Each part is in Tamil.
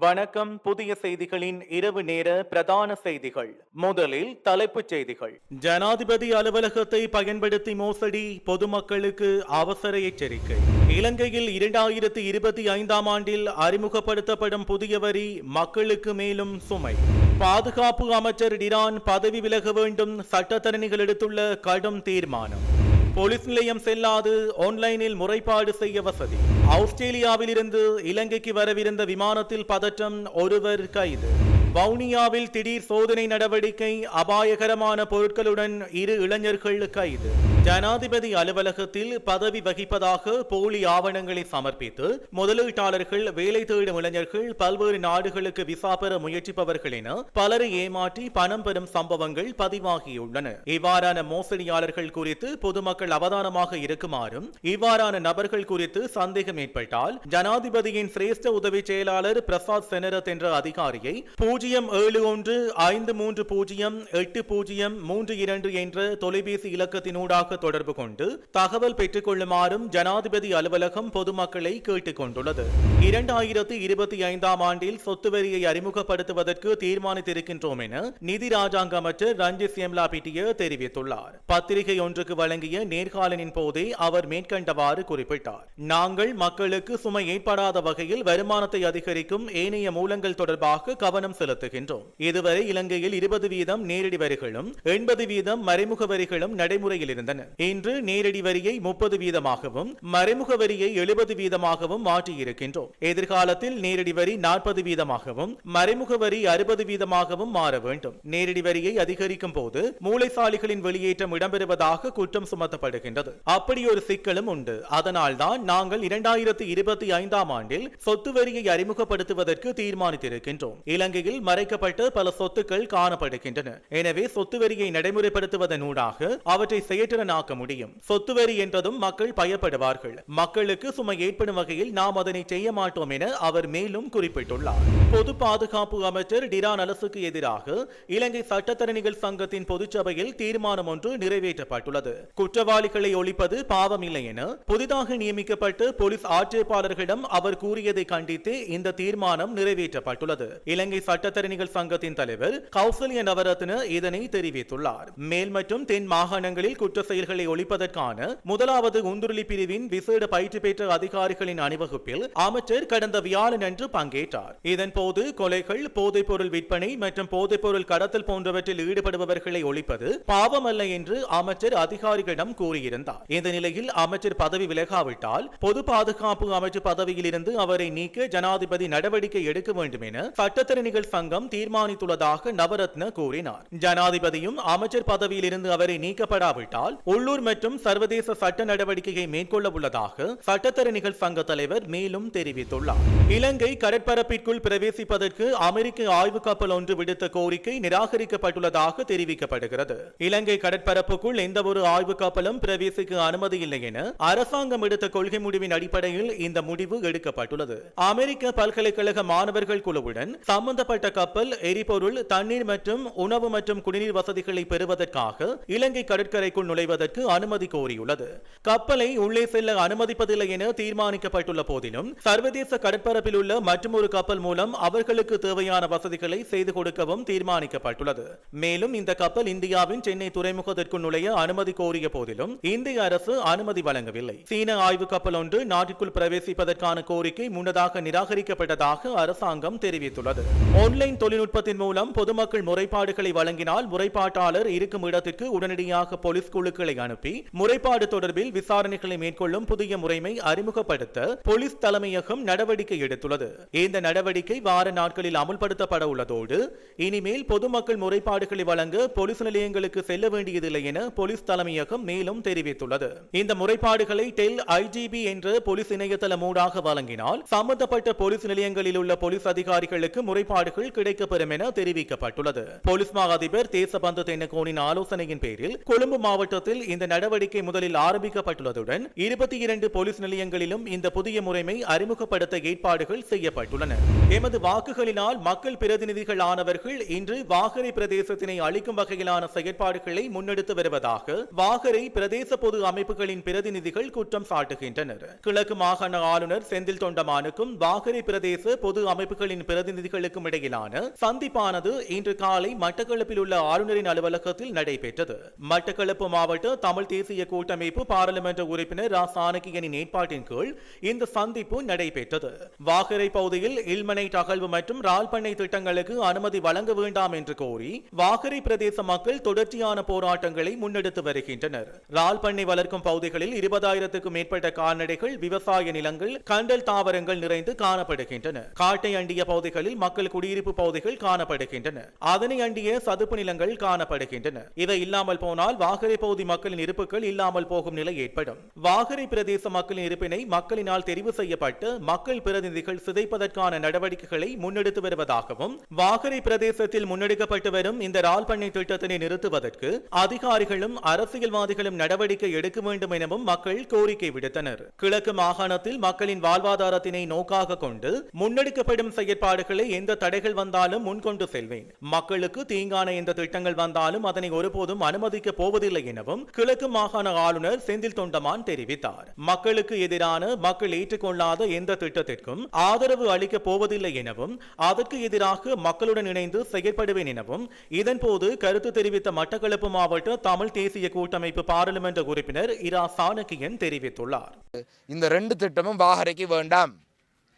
வணக்கம். புதிய செய்திகளின் இரவு நேர பிரதான செய்திகள். முதலில் தலைப்புச் செய்திகள். ஜனாதிபதி அலுவலகத்தை பயன்படுத்தி மோசடி பொதுமக்களுக்கு அவசர எச்சரிக்கை. இலங்கையில் இரண்டாயிரத்தி இருபத்தி ஐந்தாம் ஆண்டில் அறிமுகப்படுத்தப்படும் புதிய வரி மக்களுக்கு மேலும் சுமை. பாதுகாப்பு அமைச்சர் டிரான் பதவி விலக வேண்டும் சட்டத்தரணிகள் எடுத்துள்ள கடும் தீர்மானம். போலீஸ் நிலையம் செல்லாது ஆன்லைனில் முறைப்பாடு செய்ய வசதி. ஆஸ்திரேலியாவில் இருந்து இலங்கைக்கு வரவிருந்த விமானத்தில் பதற்றம் ஒருவர் கைது. வவுனியாவில் திடீர் சோதனை நடவடிக்கை அபாயகரமான பொருட்களுடன் இரு இளைஞர்கள் கைது. ஜனாதிபதி அலுவலகத்தில் பதவி வகிப்பதாக போலி ஆவணங்களை சமர்ப்பித்து முதலீட்டாளர்கள் வேலை தேடும் இளைஞர்கள் பல்வேறு நாடுகளுக்கு விசா பெற முயற்சிப்பவர்கள் என பலரை ஏமாற்றி பணம் பெறும் சம்பவங்கள் பதிவாகியுள்ளன. இவ்வாறான மோசடியாளர்கள் குறித்து பொதுமக்கள் அவதானமாக இருக்குமாறும் இவ்வாறான நபர்கள் குறித்து சந்தேகம் ஏற்பட்டால் ஜனாதிபதியின் சிரேஷ்ட உதவி செயலாளர் பிரசாத் செனரத் என்ற அதிகாரியை பூஜ்ஜியம் ஏழு ஒன்று ஐந்து மூன்று பூஜ்ஜியம் எட்டு பூஜ்ஜியம் மூன்று இரண்டு என்ற தொலைபேசி இலக்கத்தினூடாக தொடர்பு கொண்டு தகவல் பெற்றுக் கொள்ளுமாறும் ஜனாதிபதி அலுவலகம் பொதுமக்களை கேட்டுக் கொண்டுள்ளது. இரண்டாயிரத்தி இருபத்தி ஐந்தாம் ஆண்டில் சொத்து வரியை அறிமுகப்படுத்துவதற்கு தீர்மானித்திருக்கின்றோம் என நிதி ராஜாங்க அமைச்சர் ரஞ்சித் சியம்லா பிட்டிய தெரிவித்துள்ளார். பத்திரிகை ஒன்றுக்கு வழங்கிய நேர்காணலின் போதே அவர் மேற்கண்டவாறு குறிப்பிட்டார். நாங்கள் மக்களுக்கு சுமை ஏற்படாத வகையில் வருமானத்தை அதிகரிக்கும் ஏனைய மூலங்கள் தொடர்பாக கவனம் செலுத்துகின்றோம். இதுவரை இலங்கையில் இருபது வீதம் நேரடி வரிகளும் எண்பது வீதம் மறைமுக வரிகளும் நடைமுறையில் இருந்தன. இன்று நேரடி வரியை முப்பது வீதமாகவும் மறைமுக வரியை எழுபது வீதமாகவும் மாற்றியிருக்கின்றோம். எதிர்காலத்தில் நேரடி வரி நாற்பது வீதமாகவும் மறைமுக வரி அறுபது வீதமாகவும் மாற வேண்டும். நேரடி வரியை அதிகரிக்கும் போது மூளைசாலிகளின் வெளியேற்றம் இடம்பெறுவதாக குற்றம் சுமத்தப்படுகின்றது. அப்படி ஒரு சிக்கலும் உண்டு. அதனால்தான் நாங்கள் இரண்டாயிரத்தி இருபத்தி ஐந்தாம் ஆண்டில் சொத்து வரியை அறிமுகப்படுத்துவதற்கு தீர்மானித்திருக்கின்றோம். இலங்கையில் மறைக்கப்பட்ட பல சொத்துக்கள் காணப்படுகின்றன. எனவே சொத்து வரியை நடைமுறைப்படுத்துவதன் ஊடாக அவற்றை செயற்றிறனாக்க முடியும். சொத்து வரி என்றதும் மக்கள் பயப்படுவார்கள். மக்களுக்கு சுமை ஏற்படும் வகையில் நாம் அதனை செய்ய மாட்டோம் என அவர் மேலும் குறிப்பிட்டுள்ளார். பொது பாதுகாப்பு அமைச்சர் டிரான் அலசுக்கு எதிராக இலங்கை சட்டத்தரணிகள் சங்கத்தின் பொதுச்சபையில் தீர்மானம் ஒன்று நிறைவேற்றப்பட்டுள்ளது. குற்றவாளிகளை ஒழிப்பது பாவம் இல்லை என புதிதாக நியமிக்கப்பட்டு போலீஸ் ஆட்சேபாளர்களிடம் அவர் கூறியதை கண்டித்து இந்த தீர்மானம் நிறைவேற்றப்பட்டுள்ளது. இலங்கை சட்டத்தரணிகள் சங்கத்தின் தலைவர் கௌசல்ய நவரத்ன இதனை தெரிவித்துள்ளார். மேல் மற்றும் தென் மாகாணங்களில் குற்ற செயல்களை ஒழிப்பதற்கான முதலாவது உந்துருளி பிரிவின் விசேட பயிற்சி பெற்ற அதிகாரிகளின் அணிவகுப்பில் அமைச்சர் கடந்த வியாழன் அன்று பங்கேற்றார். இதன்போது கொலைகள் போதைப் பொருள் விற்பனை மற்றும் போதைப் பொருள் கடத்தல் போன்றவற்றில் ஈடுபடுபவர்களை ஒழிப்பது பாவமல்ல என்று அமைச்சர் அதிகாரிகளிடம் கூறியிருந்தார். இந்த நிலையில் அமைச்சர் பதவி விலகாவிட்டால் பொது பாதுகாப்பு அமைச்சர் பதவியில் இருந்து அவரை நீக்க ஜனாதிபதி நடவடிக்கை எடுக்க வேண்டும் என சட்டத்திறனிகள் சங்கம் தீர்மானித்துள்ளதாக நவரத்ன கூறினார். ஜனாதிபதியும் அமைச்சர் பதவியில் இருந்து அவரை நீக்கப்படாவிட்டால் உள்ளூர் மற்றும் சர்வதேச சட்ட நடவடிக்கையை மேற்கொள்ள உள்ளதாக சட்டத்தரணிகள் சங்க தலைவர் மேலும் தெரிவித்துள்ளார். இலங்கை கடற்பரப்பிற்குள் பிரவேசிப்பதற்கு அமெரிக்க ஆய்வு கப்பல் ஒன்று விடுத்த கோரிக்கை நிராகரிக்கப்பட்டுள்ளதாக தெரிவிக்கப்படுகிறது. இலங்கை கடற்பரப்புக்குள் எந்த ஒரு ஆய்வு கப்பலும் பிரவேசிக்க அனுமதி இல்லை என அரசாங்கம் எடுத்த கொள்கை முடிவின் அடிப்படையில் இந்த முடிவு எடுக்கப்பட்டுள்ளது. அமெரிக்க பல்கலைக்கழக மாணவர்கள் குழுவுடன் சம்பந்தப்பட்ட கப்பல் எரிபொருள் தண்ணீர் மற்றும் உணவு மற்றும் குடிநீர் வசதிகளை பெறுவதற்காக இலங்கை கடற்கரைக்குள் நுழைவது செல்வதற்கு அனுமதி கோரியுள்ளது. கப்பலை உள்ளே செல்ல அனுமதிப்பதில்லை என தீர்மானிக்கப்பட்டுள்ள போதிலும் சர்வதேச கடற்பரப்பில் உள்ள மற்றொரு கப்பல் மூலம் அவர்களுக்கு தேவையான வசதிகளை செய்து கொடுக்கவும் தீர்மானிக்கப்பட்டுள்ளது. மேலும் இந்த கப்பல் இந்தியாவின் சென்னை துறைமுகத்திற்குள் நுழைய அனுமதி கோரிய போதிலும் இந்திய அரசு அனுமதி வழங்கவில்லை. சீன ஆய்வு கப்பல் ஒன்று நாட்டிற்குள் பிரவேசிப்பதற்கான கோரிக்கை முன்னதாக நிராகரிக்கப்பட்டதாக அரசாங்கம் தெரிவித்துள்ளது. ஆன்லைன் தொழில்நுட்பத்தின் மூலம் பொதுமக்கள் முறைப்பாடுகளை வழங்கினால் முறைப்பாட்டாளர் இருக்கும் இடத்திற்கு உடனடியாக போலீஸ் குழுக்களை அனுப்பி முறைப்பாடு தொடர்பில் விசாரணைகளை மேற்கொள்ளும் புதிய முறைமை அறிமுகப்படுத்த போலீஸ் தலைமையகம் நடவடிக்கை எடுத்துள்ளது. இந்த நடவடிக்கை வார நாட்களில் அமுல்படுத்தப்பட உள்ளதோடு இனிமேல் பொதுமக்கள் முறைப்பாடுகளை வழங்க போலீஸ் நிலையங்களுக்கு செல்ல வேண்டியதில்லை என போலீஸ் தலைமையகம் மேலும் தெரிவித்துள்ளது. இந்த முறைப்பாடுகளை டெல் ஐஜிபி என்ற போலீஸ் இணையதளம் ஊடாக வழங்கினால் சம்பந்தப்பட்ட போலீஸ் நிலையங்களில் உள்ள போலீஸ் அதிகாரிகளுக்கு முறைப்பாடுகள் கிடைக்கப்பெறும் என தெரிவிக்கப்பட்டுள்ளது. போலீஸ் மா அதிபர் தேசபந்து தென்னகோனின் ஆலோசனையின் பேரில் கொழும்பு மாவட்டத்தில் அலுவலகத்தில் இந்த நடவடிக்கை முதலில் ஆரம்பிக்கப்பட்டுள்ளதுடன் இருபத்தி இரண்டு போலீஸ் நிலையங்களிலும் இந்த புதிய முறைமை அறிமுகப்படுத்த ஏற்பாடுகள் செய்யப்பட்டுள்ளன. எமது வாக்குகளினால் மக்கள் பிரதிநிதிகள் ஆனவர்கள் இன்று வாகரை பிரதேசத்தினை அளிக்கும் வகையிலான செயற்பாடுகளை முன்னெடுத்து வருவதாக வாகரை பிரதேச பொது அமைப்புகளின் பிரதிநிதிகள் குற்றம் சாட்டுகின்றனர். கிழக்கு மாகாண ஆளுநர் செந்தில் தொண்டமானுக்கும் வாகரை பிரதேச பொது அமைப்புகளின் பிரதிநிதிகளுக்கும் இடையிலான சந்திப்பானது இன்று காலை மட்டக்களப்பில் உள்ள ஆளுநரின் அலுவலகத்தில் நடைபெற்றது. மட்டக்களப்பு மாவட்ட மாவட்ட தமிழ் தேசிய கூட்டமைப்பு பாராளுமன்ற உறுப்பினர் ரா சாணக்கியனின் ஏற்பாட்டின் கீழ் இந்த சந்திப்பு நடைபெற்றது. வாகரை பகுதியில் இல்மனை தகழ்வு மற்றும் ரால்பண்ணை திட்டங்களுக்கு அனுமதி வழங்க வேண்டாம் என்று கோரி வாகரை பிரதேச மக்கள் தொடர்ச்சியான போராட்டங்களை முன்னெடுத்து வருகின்றனர். ரால்பண்ணை வளர்க்கும் பகுதிகளில் இருபதாயிரத்துக்கும் மேற்பட்ட கால்நடைகள் விவசாய நிலங்கள் கண்டல் தாவரங்கள் நிறைந்து காணப்படுகின்றன. காட்டை அண்டிய பகுதிகளில் மக்கள் குடியிருப்பு பகுதிகள் காணப்படுகின்றன. அதனை அண்டிய சதுப்பு நிலங்கள் காணப்படுகின்றன. இவை இல்லாமல் போனால் வாகரை பகுதி மக்களின் இருப்புகள் இல்லாமல் போகும் நிலை ஏற்படும். வாகரை பிரதேச மக்களின் இருப்பினை மக்களினால் தெரிவு செய்யப்பட்டு மக்கள் பிரதிநிதிகள் சிதைப்பதற்கான நடவடிக்கைகளை முன்னெடுத்து வருவதாகவும் வாகரை பிரதேசத்தில் முன்னெடுக்கப்பட்டு வரும் இந்த ரால் பண்ணை திட்டத்தினை நிறுத்துவதற்கு அதிகாரிகளும் அரசியல்வாதிகளும் நடவடிக்கை எடுக்க வேண்டும் எனவும் மக்கள் கோரிக்கை விடுத்தனர். கிழக்கு மாகாணத்தில் மக்களின் வாழ்வாதாரத்தினை நோக்காக கொண்டு முன்னெடுக்கப்படும் செயற்பாடுகளை எந்த தடைகள் வந்தாலும் முன்கொண்டு செல்வேன். மக்களுக்கு தீங்கான எந்த திட்டங்கள் வந்தாலும் அதனை ஒருபோதும் அனுமதிக்க போவதில்லை எனவும் கிழக்கு மாகாண ஆளுநர் செந்தில் தொண்டமான் தெரிவித்தார். மக்களுக்கு எதிரான மக்கள் ஏற்றுக்கொள்ளாத எந்த திட்டத்திற்கும் ஆதரவு அளிக்கப் போவதில்லை எனவும் அதற்கு எதிராக மக்களுடன் இணைந்து செயற்படுவேன் எனவும் இதன்போது கருத்து தெரிவித்த மட்டக்களப்பு மாவட்ட தமிழ் தேசிய கூட்டமைப்பு பாராளுமன்ற உறுப்பினர் இரா சாணக்கியன் தெரிவித்துள்ளார். இந்த ரெண்டு திட்டமும் வாகரைக்கு வேண்டாம்.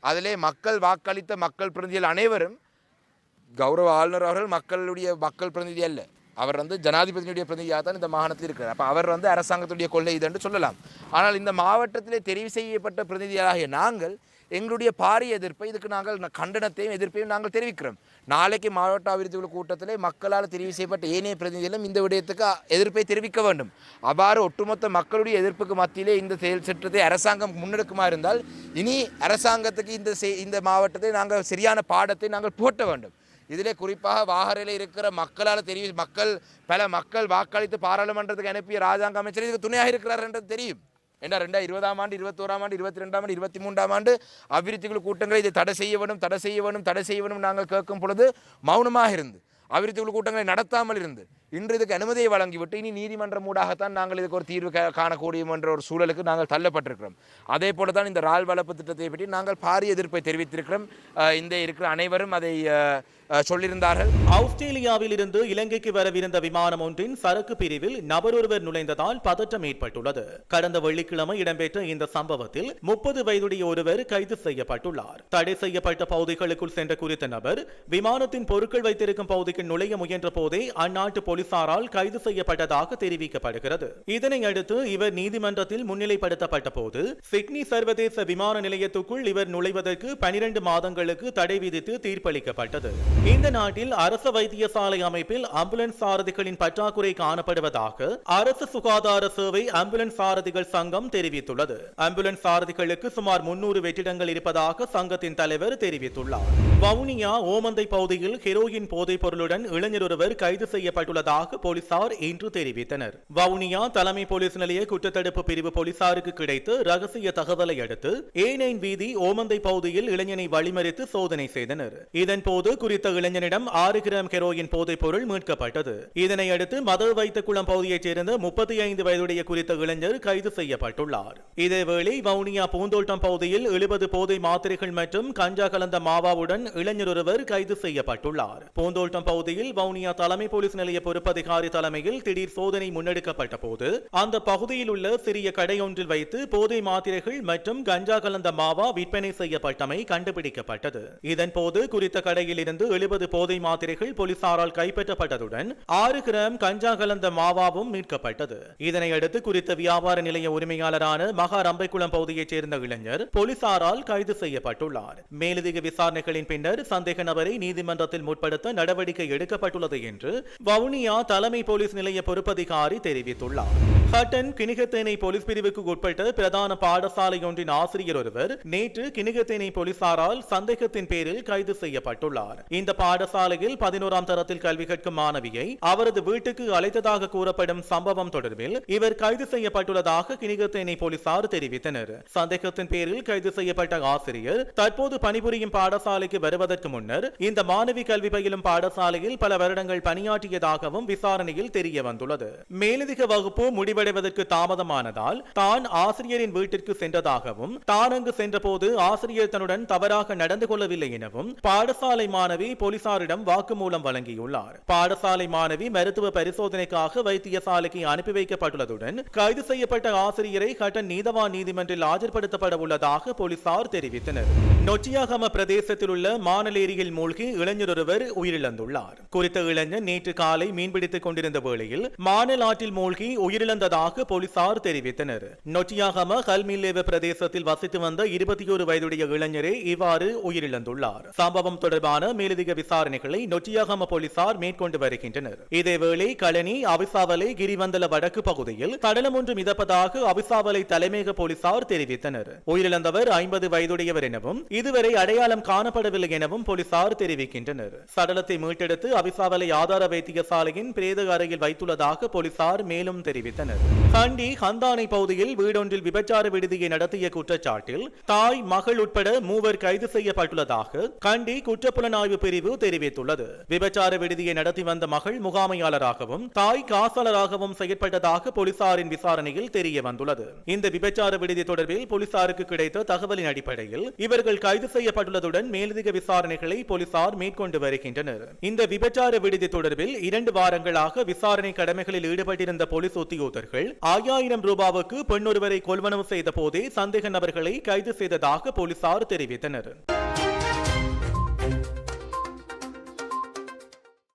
அதிலே மக்கள் வாக்களித்த மக்கள் பிரதிநிதிகள் அனைவரும் கௌரவ ஆளுநர் அவர்கள் மக்களுடைய மக்கள் பிரதிநிதி அல்ல. அவர் வந்து ஜனாதிபதியுடைய பிரதிநிதியாக தான் இந்த மாகாணத்தில் இருக்கிறார். அப்போ அவர் வந்து அரசாங்கத்துடைய கொள்ளை இது என்று சொல்லலாம். ஆனால் இந்த மாவட்டத்திலே தெரிவு செய்யப்பட்ட பிரதிநிதிகளாகிய நாங்கள் எங்களுடைய பாரிய எதிர்ப்பை இதுக்கு நாங்கள் கண்டனத்தையும் எதிர்ப்பையும் நாங்கள் தெரிவிக்கிறோம். நாளைக்கு மாவட்ட அபிவிருத்தி குழு கூட்டத்திலே மக்களால் தெரிவு செய்யப்பட்ட ஏனைய பிரதிநிதிகளும் இந்த விடயத்துக்கு எதிர்ப்பை தெரிவிக்க வேண்டும். அவ்வாறு ஒட்டுமொத்த மக்களுடைய எதிர்ப்புக்கு மத்தியிலே இந்த செயல் சட்டத்தை அரசாங்கம் முன்னெடுக்குமா இருந்தால் இனி அரசாங்கத்துக்கு இந்த செய்- இந்த மாவட்டத்தை நாங்கள் சரியான பாடத்தை நாங்கள் போட்ட வேண்டும். இதிலே குறிப்பாக வாகரையில் இருக்கிற மக்களால் தெரியும் மக்கள் பல மக்கள் வாக்களித்து பாராளுமன்றத்துக்கு அனுப்பிய ராஜாங்க அமைச்சர் இதுக்கு துணையாக இருக்கிறார் என்றது தெரியும். ஏன்னா ரெண்டாயிரம் இருபதாம் ஆண்டு இருபத்தோராம் ஆண்டு இருபத்தி ரெண்டாம் ஆண்டு இருபத்தி மூன்றாம் ஆண்டு அபிவிருத்திகள் குழு கூட்டங்களை இதை தடை செய்ய வேணும் தடை செய்ய வேணும் தடை செய்ய வேணும் நாங்கள் கேட்கும் பொழுது மௌனமாக இருந்து அபிவிருத்திகள் குழு கூட்டங்களை நடத்தாமல் இருந்து இன்று இதுக்கு அனுமதியை வழங்கிவிட்டு இனி நீதிமன்றம் ஊடாகத்தான் நாங்கள் இதுக்கு ஒரு தீர்வு காணக்கூடியும் காணக்கூடிய என்ற ஒரு சூழலுக்கு நாங்கள் தள்ளப்பட்டிருக்கிறோம். அதே போல தான் இந்த ரால் வளர்ப்பு திட்டத்தை பற்றி நாங்கள் பாரிய எதிர்ப்பை தெரிவித்திருக்கிறோம். இந்த இருக்கிற அனைவரும் அதை சொல்லியிருந்தார்கள். ஆஸ்திரேலியாவில் இருந்து இலங்கைக்கு வரவிருந்த விமானம் ஒன்றின் சரக்கு பிரிவில் நபர் ஒருவர் நுழைந்ததால் பதற்றம் ஏற்பட்டுள்ளது. கடந்த வெள்ளிக்கிழமை இடம்பெற்ற இந்த சம்பவத்தில் முப்பது வயதுடைய ஒருவர் கைது செய்யப்பட்டுள்ளார். தடை செய்யப்பட்ட பகுதிகளுக்குள் சென்ற குறித்த நபர் விமானத்தின் பொருட்கள் வைத்திருக்கும் பகுதிக்கு நுழைய முயன்ற போதே அந்நாட்டு போலீசாரால் கைது செய்யப்பட்டதாக தெரிவிக்கப்படுகிறது. இதனையடுத்து இவர் நீதிமன்றத்தில் முன்னிலைப்படுத்தப்பட்ட போது சிட்னி சர்வதேச விமான நிலையத்துக்குள் இவர் நுழைவதற்கு பனிரெண்டு மாதங்களுக்கு தடை விதித்து தீர்ப்பளிக்கப்பட்டது. இந்த நாட்டில் அரசு வைத்தியசாலை அமைப்பில் ஆம்புலன்ஸ் சாரதிகளின் பற்றாக்குறை காணப்படுவதாக அரசு சுகாதார சேவை ஆம்புலன்ஸ் சாரதிகள் சங்கம் தெரிவித்துள்ளது. ஆம்புலன்ஸ் சாரதிகளுக்கு சுமார் முன்னூறு வெற்றிடங்கள் இருப்பதாக சங்கத்தின் தலைவர் தெரிவித்துள்ளார். வவுனியா ஓமந்தை பகுதியில் ஹெரோயின் போதைப் பொருளுடன் இளைஞர் ஒருவர் கைது செய்யப்பட்டுள்ளதாக உள்ளதாக போலீசார் இன்று தெரிவித்தனர். வவுனியா தலைமை போலீஸ் நிலைய குற்றத்தடுப்பு பிரிவு போலீசாருக்கு கிடைத்த ரகசிய தகவலை அடுத்து ஏ நைன் வீதி ஓமந்தை பகுதியில் இளைஞனை வழிமறித்து சோதனை செய்தனர். இதன்போது குறித்த இளைஞனிடம் ஆறு கிராம் ஹெரோயின் போதைப் பொருள் மீட்கப்பட்டது. இதனையடுத்து அடுத்து மத வைத்தகுளம் பகுதியைச் சேர்ந்த முப்பத்தி ஐந்து வயதுடைய குறித்த இளைஞர் கைது செய்யப்பட்டுள்ளார். இதேவேளை வவுனியா பூந்தோட்டம் பகுதியில் எழுபது போதை மாத்திரைகள் மற்றும் கஞ்சா கலந்த மாவாவுடன் இளைஞர் ஒருவர் கைது செய்யப்பட்டுள்ளார். பூந்தோட்டம் பகுதியில் வவுனியா தலைமை போலீஸ் நிலைய பொறுப்பு பொறுப்பதிகாரி தலைமையில் திடீர் சோதனை முன்னெடுக்கப்பட்ட போது அந்த பகுதியில் உள்ள சிறிய கடையொன்றில் வைத்து போதை மாத்திரைகள் மற்றும் கஞ்சா கலந்த மாவா விற்பனை செய்யப்பட்டமை கண்டுபிடிக்கப்பட்டது. இதன் போது குறித்த கடையில் இருந்து எழுபது போதை மாத்திரைகள் போலீசாரால் கைப்பற்றப்பட்டதுடன் ஆறு கிராம் கஞ்சா கலந்த மாவாவும் மீட்கப்பட்டது. இதனையடுத்து குறித்த வியாபார நிலைய உரிமையாளரான மகா ரம்பைக்குளம் பகுதியைச் சேர்ந்த இளைஞர் போலீசாரால் கைது செய்யப்பட்டுள்ளார். மேலதிக விசாரணைகளின் பின்னர் சந்தேக நபரை நீதிமன்றத்தில் முற்படுத்த நடவடிக்கை எடுக்கப்பட்டுள்ளது என்று வவுனியா கிண்ணியா தலைமை போலீஸ் நிலைய பொறுப்பதிகாரி தெரிவித்துள்ளார். ஹட்டன் கிணிகத்தேனை போலீஸ் பிரிவுக்கு உட்பட்ட பிரதான பாடசாலை ஒன்றின் ஆசிரியர் ஒருவர் நேற்று கிணிகத்தேனை போலீசாரால் சந்தேகத்தின் பேரில் கைது செய்யப்பட்டுள்ளார். இந்த பாடசாலையில் பதினோராம் தரத்தில் கல்வி கற்கும் மாணவியை அவரது வீட்டுக்கு அழைத்ததாக கூறப்படும் சம்பவம் தொடர்பில் இவர் கைது செய்யப்பட்டுள்ளதாக கிணிகத்தேனை போலீசார் தெரிவித்தனர். சந்தேகத்தின் பேரில் கைது செய்யப்பட்ட ஆசிரியர் தற்போது பணிபுரியும் பாடசாலைக்கு வருவதற்கு முன்னர் இந்த மாணவி கல்வி பயிலும் பாடசாலையில் பல வருடங்கள் பணியாற்றியதாகவும் விசாரணையில் தெரிய வந்துள்ளது. மேலதிக வகுப்பு முடிவடைவதற்கு தாமதமானதால் தான் ஆசிரியரின் வீட்டிற்கு சென்றதாகவும் தான் அங்கு சென்றபோது ஆசிரியர் தன்னுடன் தவறாக நடந்து கொள்ளவில்லை எனவும் பாடசாலை மாணவி போலீசாரிடம் வாக்குமூலம் வழங்கியுள்ளார். பாடசாலை மாணவி மருத்துவ பரிசோதனைக்காக வைத்தியசாலைக்கு அனுப்பி வைக்கப்பட்டுள்ளதுடன் கைது செய்யப்பட்ட ஆசிரியரை கட்டன் நீதவான் நீதிமன்றில் ஆஜர்படுத்தப்பட உள்ளதாக போலீசார் தெரிவித்தனர். நொச்சியாகம பிரதேசத்தில் உள்ள மானலேரியில் மூழ்கி இளைஞர் ஒருவர் உயிரிழந்துள்ளார். குறித்த இளைஞர் நேற்று காலை மீன்பிடித்துக் கொண்டிருந்த வேளையில் மானல் ஆற்றில் மூழ்கி உயிரிழந்ததாக போலீசார் தெரிவித்தனர். நொட்டியாகம கல்மில்லேவ பிரதேசத்தில் வசித்து வந்த இருபத்தி ஒரு வயதுடைய இளைஞரே இவ்வாறு உயிரிழந்துள்ளார். சம்பவம் தொடர்பான மேலதிக விசாரணைகளை நொட்டியாகம போலீசார் மேற்கொண்டு வருகின்றனர். இதேவேளை களனி அவிசாவலை கிரிவந்தல வடக்கு பகுதியில் சடலம் ஒன்று மிதப்பதாக அவிசாவலை தலைமையக போலீசார் தெரிவித்தனர். உயிரிழந்தவர் ஐம்பது வயதுடையவர் எனவும் இதுவரை அடையாளம் காணப்படவில்லை எனவும் போலீசார் தெரிவிக்கின்றனர். சடலத்தை மீட்டெடுத்து அவிசாவலை ஆதார வைத்தியசாலையின் பிரேத அறையில் வைத்துள்ளதாக போலீசார் மேலும் தெரிவித்தனர். கண்டி ஹந்தானை பகுதியில் வீடொன்றில் விபச்சார விடுதியை நடத்திய குற்றச்சாட்டில் தாய் மகள் உட்பட மூவர் கைது செய்யப்பட்டுள்ளதாக கண்டி குற்றப்புலனாய்வு பிரிவு தெரிவித்துள்ளது. விபச்சார விடுதியை நடத்தி வந்த மகள் முகாமையாளராகவும் தாய் காசாளராகவும் செயற்பட்டதாக போலீசாரின் விசாரணையில் தெரிய வந்துள்ளது இந்த விபச்சார விடுதி தொடர்பில் போலீசாருக்கு கிடைத்த தகவலின் அடிப்படையில் இவர்கள் கைது செய்யப்பட்டுள்ளதுடன் மேலதிக விசாரணைகளை போலீசார் மேற்கொண்டு வருகின்றனர். இந்த விபச்சார விடுதி தொடர்பில் இரண்டு வாரங்களாக விசாரணை கடமைகளில் ஈடுபட்டிருந்த போலீஸ் உத்தியோகர்கள் ஆயிரம் ரூபாவுக்கு பெண்ணொருவரை கொள்வனவு செய்த போதே சந்தேக நபர்களை கைது செய்ததாக போலீசார் தெரிவித்தனர்.